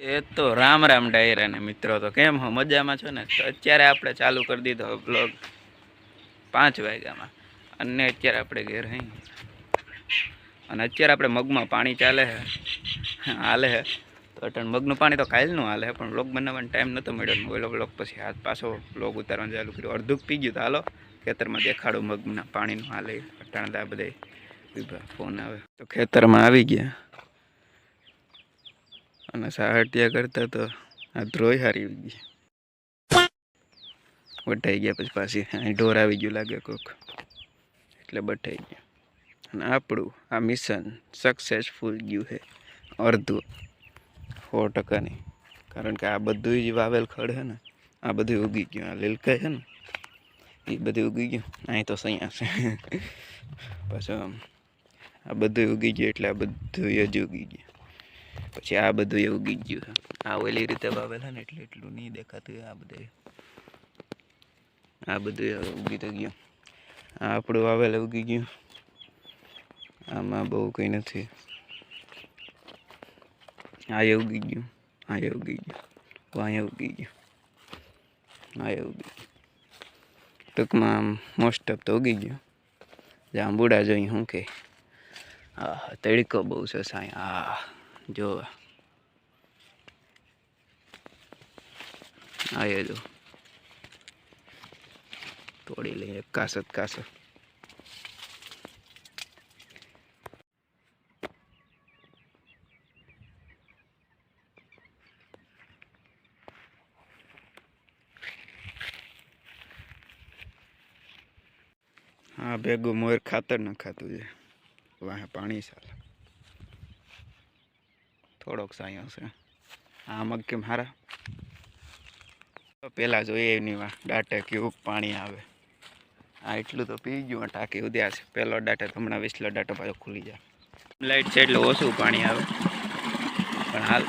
એ તો રામ રામ ડાયરા ને મિત્રો, તો કેમ હો? મજામાં છો ને? તો અત્યારે આપણે ચાલુ કરી દીધો બ્લોગ પાંચ વાગ્યામાં. અને અત્યારે આપણે ઘેર હઈ. અને અત્યારે આપણે મગમાં પાણી ચાલે છે હાલે છે તો અટણ મગનું પાણી તો કાલનું હાલે છે પણ બ્લોગ બનાવવાનો ટાઈમ નહોતો મળ્યો ઓલો બ્લોગ પછી હાથ પાછો બ્લોગ ઉતારવાનું ચાલુ કર્યું. અડધું પી ગયું તો હાલો, ખેતરમાં દેખાડું મગના પાણીનું હાલે. અટાણ આ બધા ફોન આવે. તો ખેતરમાં આવી ગયા. અને સાહટિયા કરતા તો આ ધ્રોય હારી ગઈ. બટાઈ ગયા પછી પાછી અહીં ઢોર આવી ગયું લાગે કોક. એટલે બટાઈ ગયા. અને આપણું આ મિશન સક્સેસફુલ ગયું છે. અડધું. સો ટકાની. કારણ કે આ બધું જ વાવેલ ખડ છે ને, આ બધું ઉગી ગયું. આ લીલકા છે ને એ બધું ઉગી ગયું. અહીં તો સૈયા છે પાછું આ બધું ઉગી ગયું એટલે આ બધું જ ઉગી ગયું. પછી આ બધું એવું ઉગી ગયું આ ઓલી રીતે વાવેલા ને એટલે એટલું નહીં દેખાતું આ બધું. આ બધું ઉગી તો ગયું. આ આપણું વાવેલ ઉગી ગયું. આમાં બહુ કંઈ નથી. આ એવું ગી ગયું. આ એવું ગી ગયું. અહીંયા ઉગી ગયું. આ એ ગી ગયું. ટૂંકમાં મોસ્ટ ઓફ તો ઉગી ગયું. જાંબુડા જોઈ શું કે આ તડકો બહુ છે સાંઈ આ જો આયે જો તોડી લઈએ કાસત કાસત હા ભેગું મોર ખાતર ન ખાતું છે વાહે પાણી ચાલે થોડોક સાયો છે. આ મગ કેમ હારા પહેલાં જોઈએ એની વા દાટે કેવું પાણી આવે. આ એટલું તો પી ગયું ટાંકી ઉદ્યા છે. પહેલો દાટે તો હમણાં વિસલો દાટો પાછો ખુલી જાય. લાઇટ છે એટલે ઓછું પાણી આવે. પણ હાલ